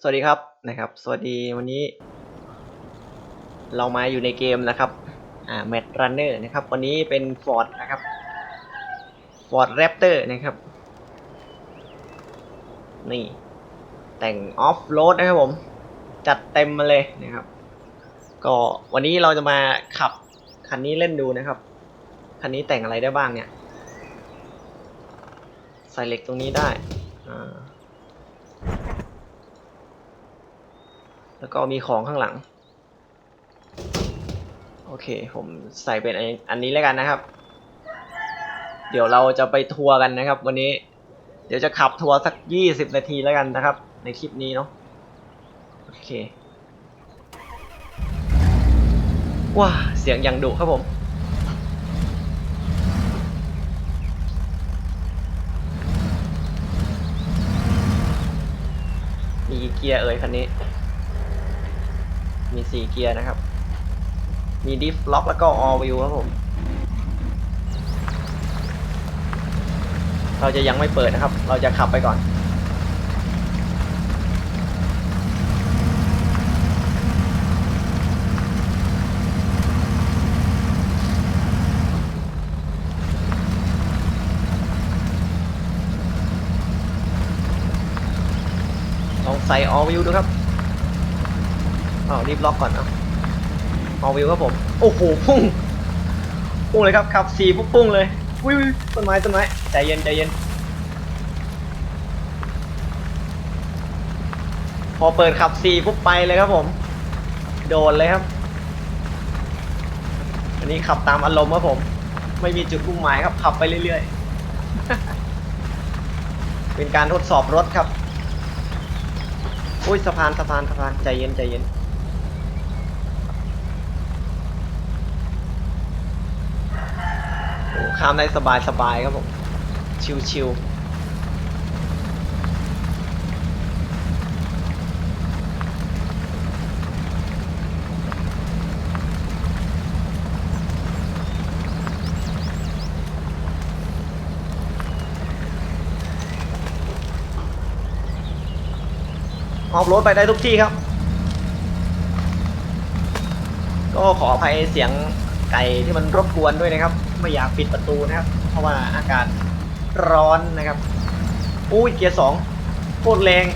สวัสดีครับนะครับ สวัสดีวันนี้ เรามาอยู่ในเกมนะครับอ่าแมทรันเนอร์นะครับ วันนี้เป็นฟอร์ดนะครับฟอร์ดแรปเตอร์นะครับ นี่ แต่งออฟโรดนะครับผม จัดเต็มมาเลยนะครับ ก็วันนี้เราจะมาขับคันนี้เล่นดูนะครับ คันนี้แต่งอะไรได้บ้างเนี่ย ใส่เหล็กตรงนี้ได้อ่า แล้ว ก็มีของข้างหลัง โอเค ผมใส่เป็นอันอันนี้แล้วกันนะครับ เดี๋ยวเราจะไปทัวร์กันนะครับ วันนี้ เดี๋ยวจะขับทัวร์สักยี่สิบนาทีแล้วกันนะครับ ในคลิปนี้เนาะโอเคว้าเสียงอย่างดุครับผมมีเกียร์เอ่ยคันนี้ มีสี่เกียร์นะครับ มีดิฟล็อกแล้วก็ออวิวครับผม เราจะยังไม่เปิดนะครับ เราจะขับไปก่อน ลองใส่ออวิวดูครับ เอารีบล็อกก่อนเอาออวิวครับผม โอ้โหพุ่ง พุ่งเลยครับขับสี่ปุ๊บพุ่งเลยวิวต้นไม้ต้นไม้ใจเย็นใจเย็น พอเปิดขับสี่ปุ๊บไปเลยครับผม โดนเลยครับ อันนี้ขับตามอารมณ์ครับผม ไม่มีจุดมุ่งหมายครับขับไปเรื่อยๆ เป็นการทดสอบรถครับ อุ้ยสะพานสะพานสะพานใจเย็นใจเย็นโอ้ ข้ามได้สบายสบายครับผม ชิวชิวออฟโรดไปได้ทุกที่ครับ ก็ขออภัยเสียงไก่ที่มันรบกวนด้วยนะครับ ไม่อยากปิดประตูนะครับ เพราะว่าอากาศร้อนนะครับอุ้ยเกียร์สองโคตรแรง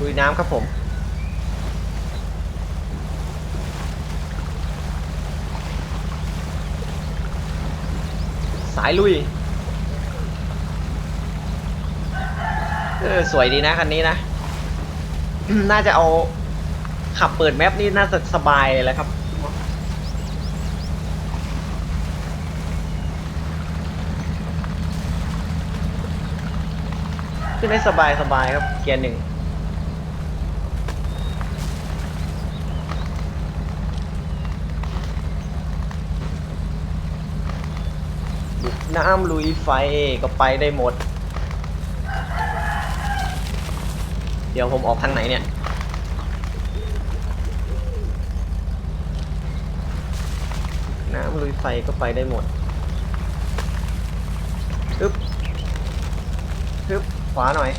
ลุยน้ำครับผมายลุย เออ สวยดีนะคันนี้นะ น่าจะเอา ขับเปิดแมปนี่น่าจะสบายเลยแหละครับ ขึ้นได้สบายสบายครับ เกียร์หนึ่ง น้ำลุยไฟก็ไปได้หมด เดี๋ยวผมออกทางไหนเนี่ย น้ำลุยไฟก็ไปได้หมดฮึบฮึบขวาหน่อย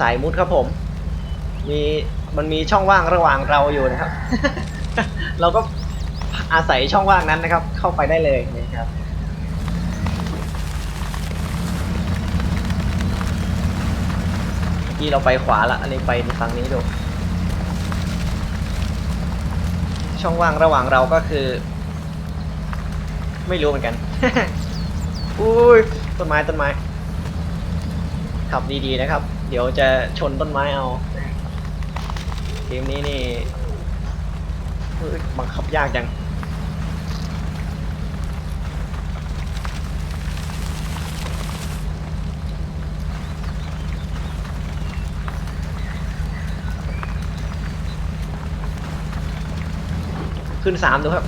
สายมุดครับผม มีมันมีช่องว่างระหว่างเราอยู่นะครับ เราก็อาศัยช่องว่างนั้นนะครับ เข้าไปได้เลยนะครับเมื่อกี้เราไปขวาละอันนี้ไปฝั่งนี้ดู ช่องว่างระหว่างเราก็คือ ไม่รู้เหมือนกัน อุ้ยต้นไม้ต้นไม้ขับดีๆนะครับ เดี๋ยวจะชนต้นไม้เอาเกมนี้นี่บังคับยากจังขึ้นสามดูครับ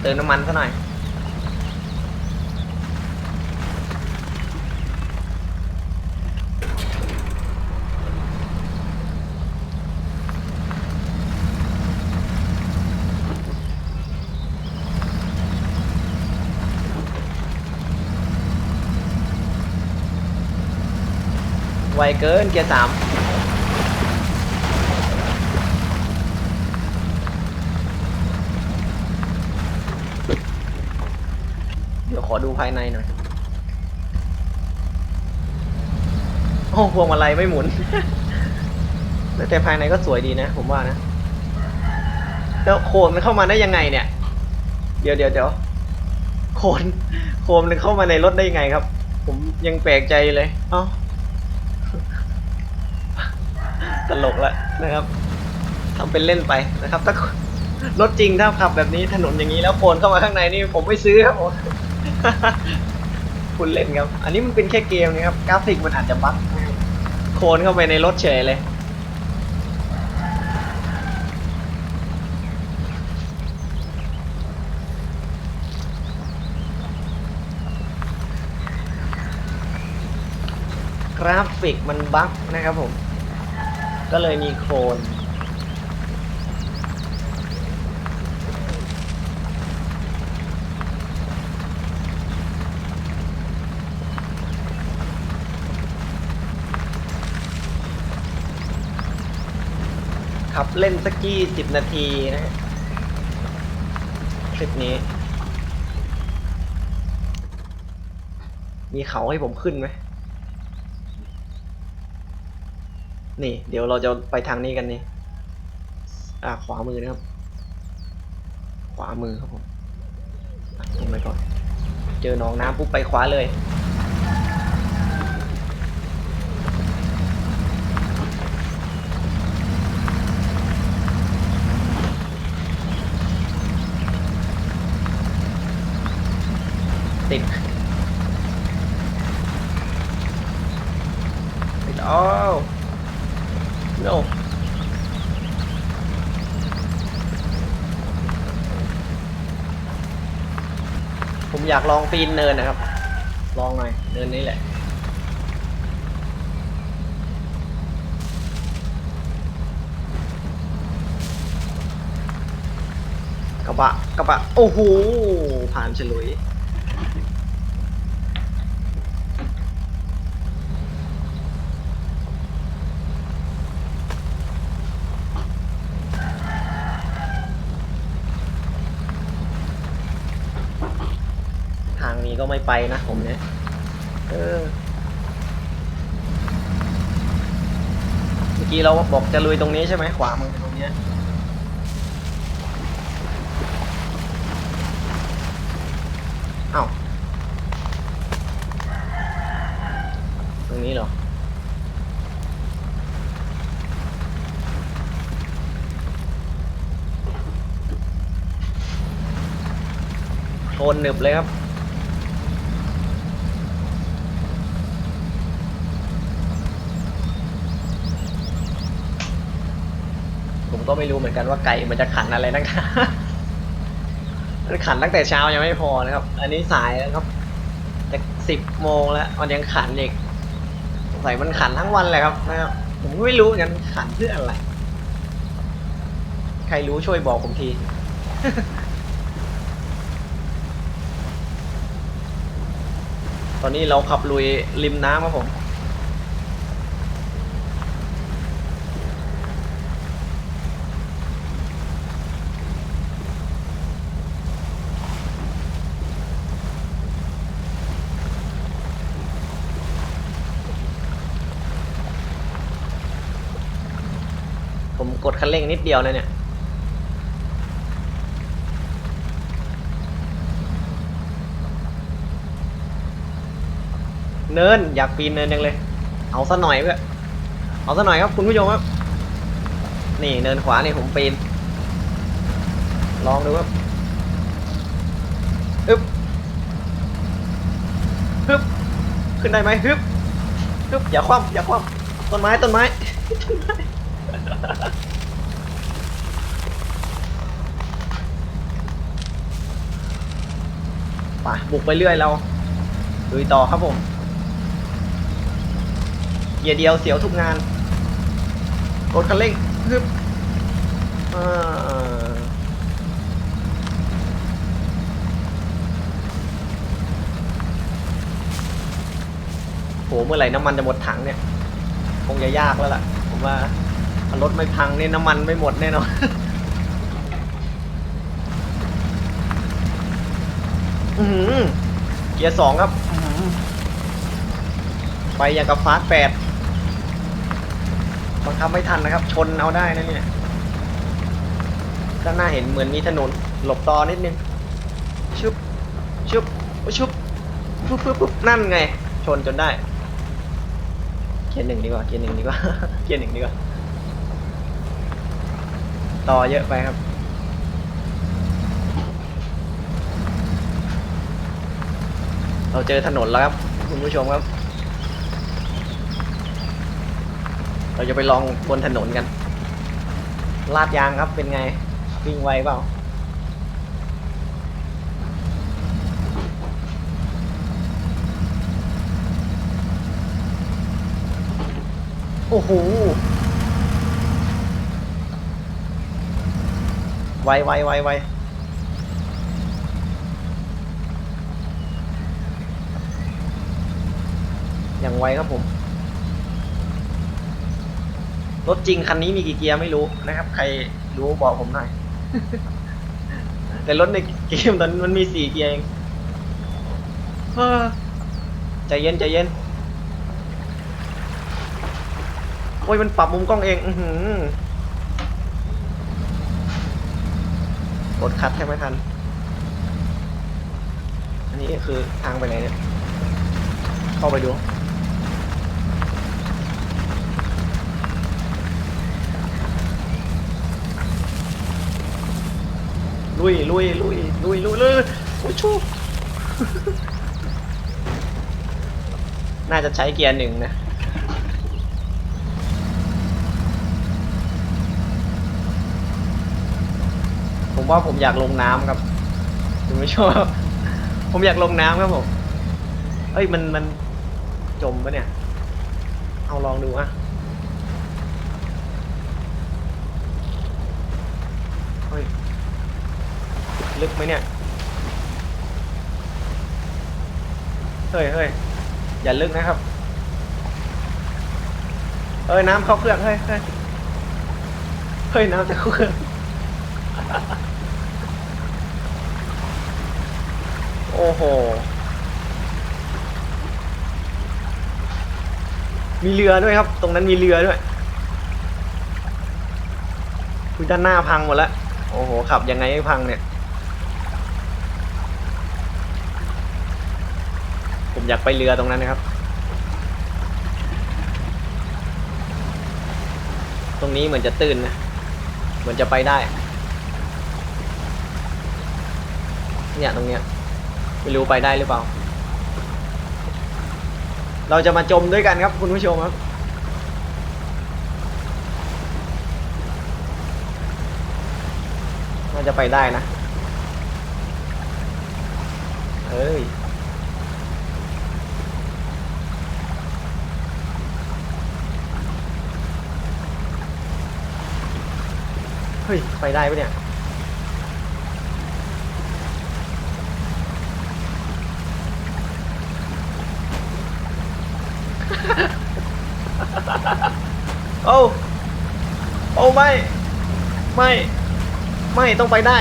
เติมน้ำมันซะหน่อย ไวเกินเกียร์สามเดี๋ยวขอดูภายในหน่อยโอ้พวงมาลัยไม่หมุน แต่ภายในก็สวยดีนะ ผมว่านะ แล้วโคนมันเข้ามาได้ยังไงเนี่ย เดี๋ยวเดี๋ยวเดี๋ยวโคนโคนมันเข้ามาในรถได้ยังไงครับ ผมยังแปลกใจเลย เอ้า ตลกละนะครับทำเป็นเล่นไปนะครับ ถ้ารถจริงถ้าขับแบบนี้ถนนอย่างนี้แล้วโคนเข้ามาข้างในนี่ผมไม่ซื้อครับผมคุณเล่นครับ อันนี้มันเป็นแค่เกมนะครับ กราฟิกมันอาจจะบั๊กโคนเข้าไปในรถเฉยเลย กราฟิกมันบั๊กนะครับผม ก็เลยมีโคลนขับเล่นสักกี่สิบนาทีนะคลิปนี้ มีเขาให้ผมขึ้นไหม นี่ เดี๋ยวเราจะไปทางนี้กันนี่อ่าขวามือนะครับ ขวามือครับผมลงไปก่อน เจอหนองน้ำปุ๊บไปขวาเลย ติดติดอ้าว no ผมอยาก ลองปีนเนินนะครับ ลองหน่อย เนินนี้แหละ กระบะ กระบะ โอ้โห ผ่านเฉลุย ก็ไม่ไปนะผมเนี่ย เออ เมื่อกี้เราบอกจะลุยตรงนี้ใช่ไหมขวามือตรงเนี้ยเอ้าตรงนี้เหรอโคนหนึบเลยครับ ก็ไม่รู้เหมือนกันว่าไก่มันจะขันอะไรนักหนามันขันตั้งแต่เช้ายังไม่พอนะครับ อันนี้สายแล้วครับจะสิบโมงแล้วมันยังขันอีกสงสัยมันขันทั้งวันเลยครับนะครับผมไม่รู้เหมือนกันขันเพื่ออะไร ใครรู้ช่วยบอกผมทีตอนนี้เราขับลุยริมน้ำครับผม กดคันเร่งนิดเดียวเลยเนี่ยเนินอยากปีนเนินยังเลย เอาซะหน่อยเพื่อเอาซะหน่อยครับคุณผู้ชมครับ นี่เนินขวานี่ผมปีน ลองดูครับฮึบฮึบขึ้นได้ไหมฮึบฮึบอย่าคว่ำอย่าคว่ำต้นไม้ต้นไม้ ไปบุกไปเรื่อยเราลุยต่อครับผมเกียร์เดียวเสียวทุกงานกดคันเร่งฮึบอ่าโหเมื่อไหร่น้ำมันจะหมดถังเนี่ย คงจะยากแล้วล่ะ ผมว่าถ้ารถไม่พังเนี่ยน้ำมันไม่หมดแน่นอน อือหือเกียร์สองครับอื้อหือไปอย่างกับฟาสต์แปดบังคับไม่ทันนะครับ ชนเอาได้นะเนี่ยข้างหน้าเห็นเหมือนมีถนน หลบต่อนิดนึง ชุบ ชุบ ชุบปุ๊บปุ๊บปุ๊บนั่นไง ชนจนได้ เกียร์หนึ่งดีกว่า เกียร์หนึ่งดีกว่า เกียร์หนึ่งดีกว่า ต่อเยอะไปครับ เราเจอถนนแล้วครับ คุณผู้ชมครับ เราจะไปลองบนถนนกัน ลาดยางครับเป็นไง วิ่งไวเปล่าโอ้โห ไวไวไวไว อย่าง ไว้ครับผม รถจริงคันนี้มีกี่เกียร์ไม่รู้นะครับ ใครรู้บอกผมหน่อย แต่รถในเกมตอนนมันมีสี่เกียร์เองใจเย็นใจเย็น โอ้ยมันปรับมุมกล้องเอง อือหือกดคัดให้ไม่ทัน อันนี้คือทางไปไหนเนี่ย เข้าไปดู ลุยลุยลุยลุยลุยลุยโอ้ยชูน่าจะใช้เกียร์หนึ่งนะผมว่าผมอยากลงน้ำครับคุณไม่ชอบ ผมอยากลงน้ำครับผมเอ้ยมันมันจมปะเนี่ย เอาลองดูอะเฮ้ย ลึกไหมเนี่ย เฮ้ยเฮ้ยอย่าลึกนะครับ เอ้ยน้ำเข้าเครื่องเฮ้ยเฮ้ยเฮ้ยน้ำจะเข้าเครื่อง โอ้โห มีเรือด้วยครับ ตรงนั้นมีเรือด้วยคุยด้านหน้าพังหมดแล้ว โอ้โห ขับยังไงให้พังเนี่ย ผม อยากไปเรือตรงนั้นนะครับ ตรงนี้เหมือนจะตื้นนะ เหมือนจะไปได้ เนี่ยตรงเนี้ย ไม่รู้ไปได้หรือเปล่า เราจะมาจมด้วยกันครับคุณผู้ชมครับน่าจะไปได้นะ เอ้ย เฮ้ย ไปได้ปะเนี่ย โอ้ โอ้ไม่ ไม่ ไม่ต้องไปได้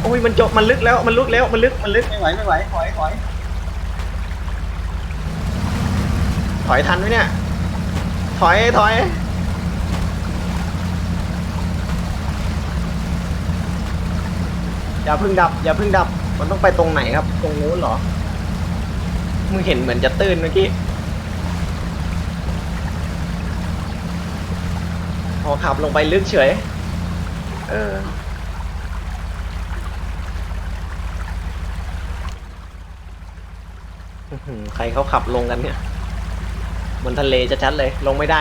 โอ้ยมันจบมันลึกแล้ว มันลึกแล้ว มันลึก มันลึก ไม่ไหว ไม่ไหว ถอย ถอย ถอยทันไหมเนี่ย ถอย ถอย อย่าเพึ่งดับ อย่าเพึ่งดับ มันต้องไปตรงไหนครับ ตรงนู้นเหรอ มึงเห็นเหมือนจะตื้นเมื่อกี้ พอขับลงไปลึกเฉย เออ ใครเขาขับลงกันเนี่ยเหมือนทะเลจะชัดเลย ลงไม่ได้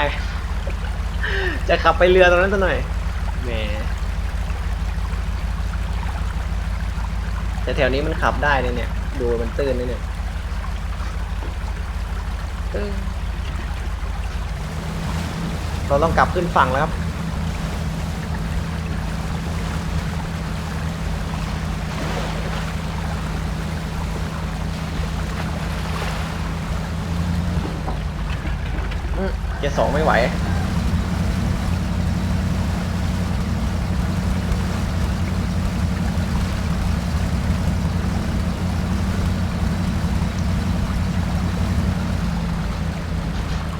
จะขับไปเรือตรงนั้นซะหน่อยแหม แต่แถวนี้มันขับได้เลยเนี่ย ดูมันตื้นเลยเนี่ยเออเราต้องกลับขึ้นฝั่งแล้วครับอืมเกียร์สองไม่ไหว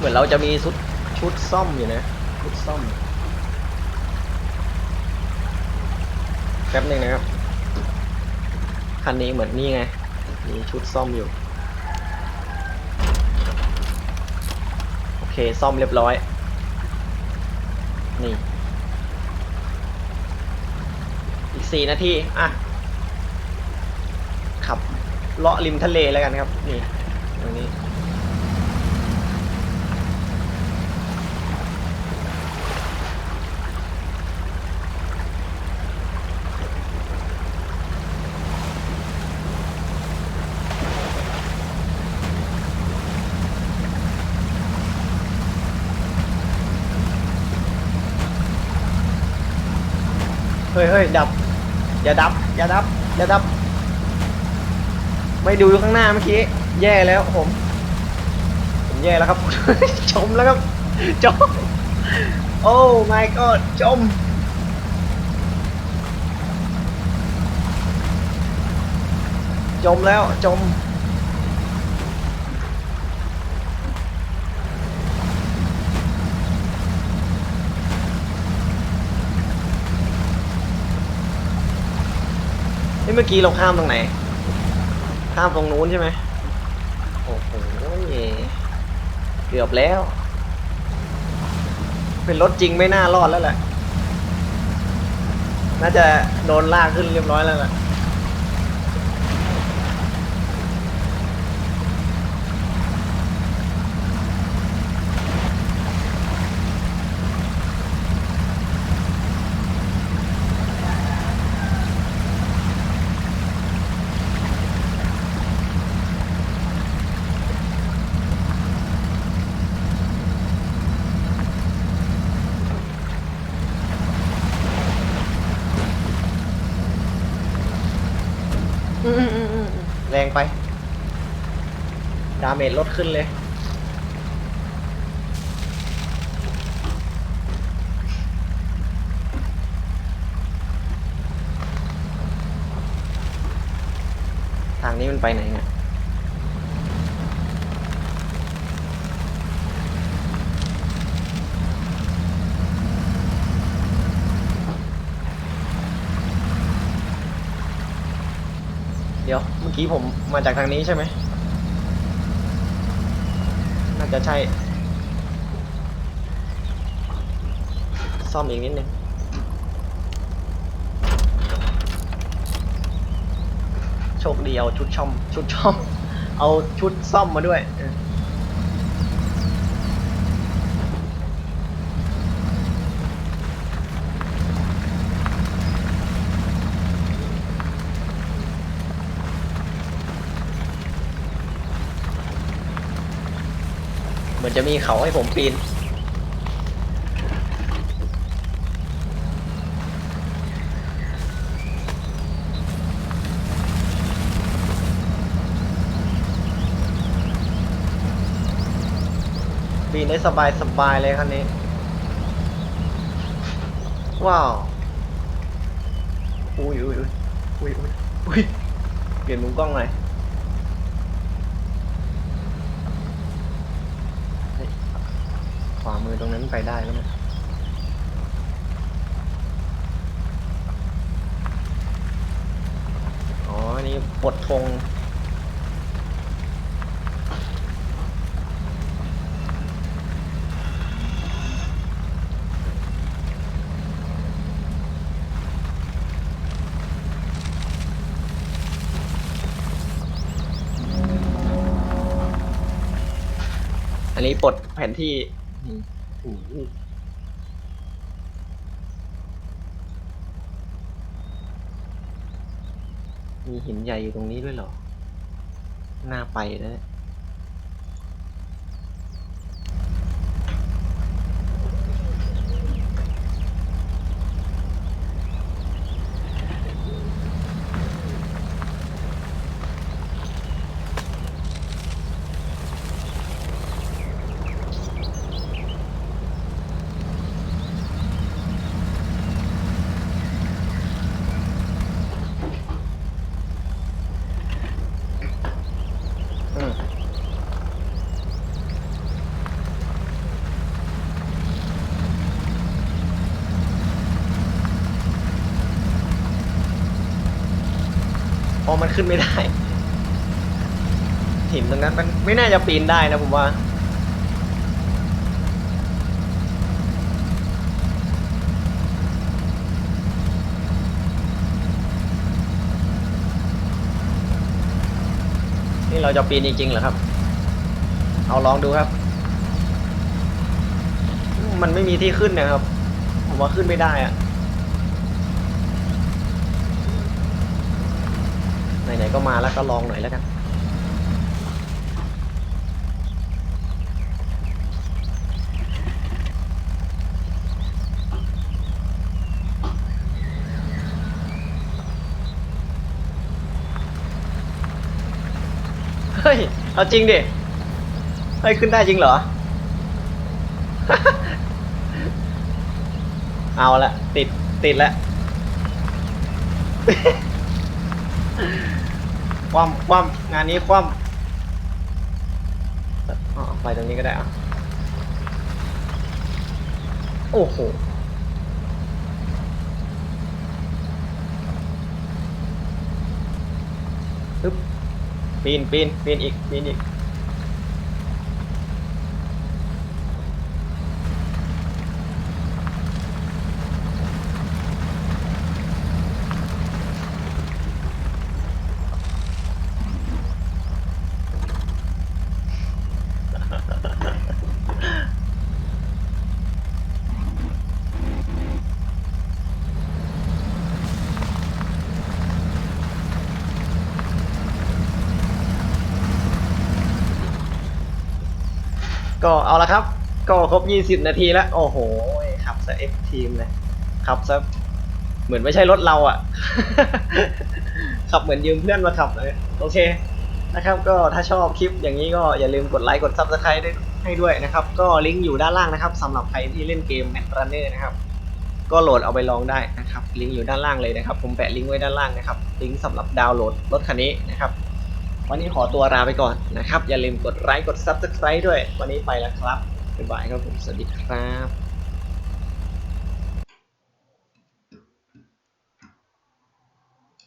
เหมือนเราจะมีชุดชุดซ่อมอยู่นะชุดซ่อมแป๊บนึงนะครับคันนี้เหมือนนี่ไงมีชุดซ่อมอยู่ โอเคซ่อมเรียบร้อย นี่อีกสี่นาที อะ ขับเลาะริมทะเลแล้วกันครับ นี่ เฮ้ยเฮ้ยดับ อย่าดับ อย่าดับ อย่าดับ ไม่ดูข้างหน้าเมื่อกี้ แย่แล้วผม ผมแย่แล้วครับ จมแล้วครับ จม โอ้ my god จมจมแล้วจม นี่เมื่อกี้เราข้ามตรงไหน ข้ามตรงนู้นใช่ไหมโอ้โหเกือบแล้ว เป็นรถจริงไม่น่ารอดแล้วแหละ น่าจะโดนลากขึ้นเรียบร้อยแล้วแหละ อืมอืมอืมอืมอืมแรงไป ดาเมจลดขึ้นเลย ทางนี้มันไปไหนเนี่ยเดี๋ยว เมื่อกี้ผมมาจากทางนี้ใช่ไหม จะใช่ ซ่อมอีกนิดนึงโชคดีเอาชุดช่อม ชุดช่อม เอาชุดซ่อมมาด้วยเออเห มือนจะมีเขาให้ผมปีน ปีนได้สบายสบายเลยคันนี้ ว้าว อุ้ยอุ้ยอุ้ยอุ้ยอุ้ยอุ้ยเปลี่ยนมุมกล้องหน่อยเฮ้ย ขวามือตรงนั้นไปได้แล้วนะอ๋อ นี่ปลดธงอันนี้ปลดแผนที่นี่ โอ้โหมีหินใหญ่อยู่ตรงนี้ด้วยเหรอ น่าไปนะ ขึ้นไม่ได้หินตรงนั้นมันไม่น่าจะปีนได้นะผมว่า นี่เราจะปีนจริงๆเหรอครับ เอาลองดูครับ มันไม่มีที่ขึ้นนะครับ ผมว่าขึ้นไม่ได้อะ ไหนๆก็มาแล้วก็ลองหน่อยแล้วกันเฮ้ย เอาจริงดิ เฮ้ย ขึ้นได้จริงเหรอ เอาละ ติด ติดแล้ว คว่ำคว่ำงานนี้คว่ำอ๋อไปตรงนี้ก็ได้อะโอ้โหปึ๊บปีนปีนปีนอีกปีนอีก ก็เอาละครับ ก็ครบ 20 นาทีแล้ว โอ้โหขับซะเอ็กทีมเลยขับซะเหมือนไม่ใช่รถเราอะ่ะ ขับเหมือนยืมเพื่อนมาขับเลยโอเคนะครับ ก็ถ้าชอบคลิปอย่างนี้ก็อย่าลืมกดไลค์กด Subscribe ด้วยให้ด้วยนะครับ ก็ลิงก์อยู่ด้านล่างนะครับสำหรับใครที่เล่นเกม Mad Runner นะครับก็โหลดเอาไปลองได้นะครับลิงก์อยู่ด้านล่างเลยนะครับ ผมแปะลิงก์ไว้ด้านล่างนะครับลิงก์สำหรับดาวน์โหลดรถคันนี้นะครับ วันนี้ขอตัวลาไปก่อนนะครับ อย่าลืมกดไลค์กด Subscribe ด้วย วันนี้ไปแล้วครับบ๊ายบายครับผมสวัสดีครับ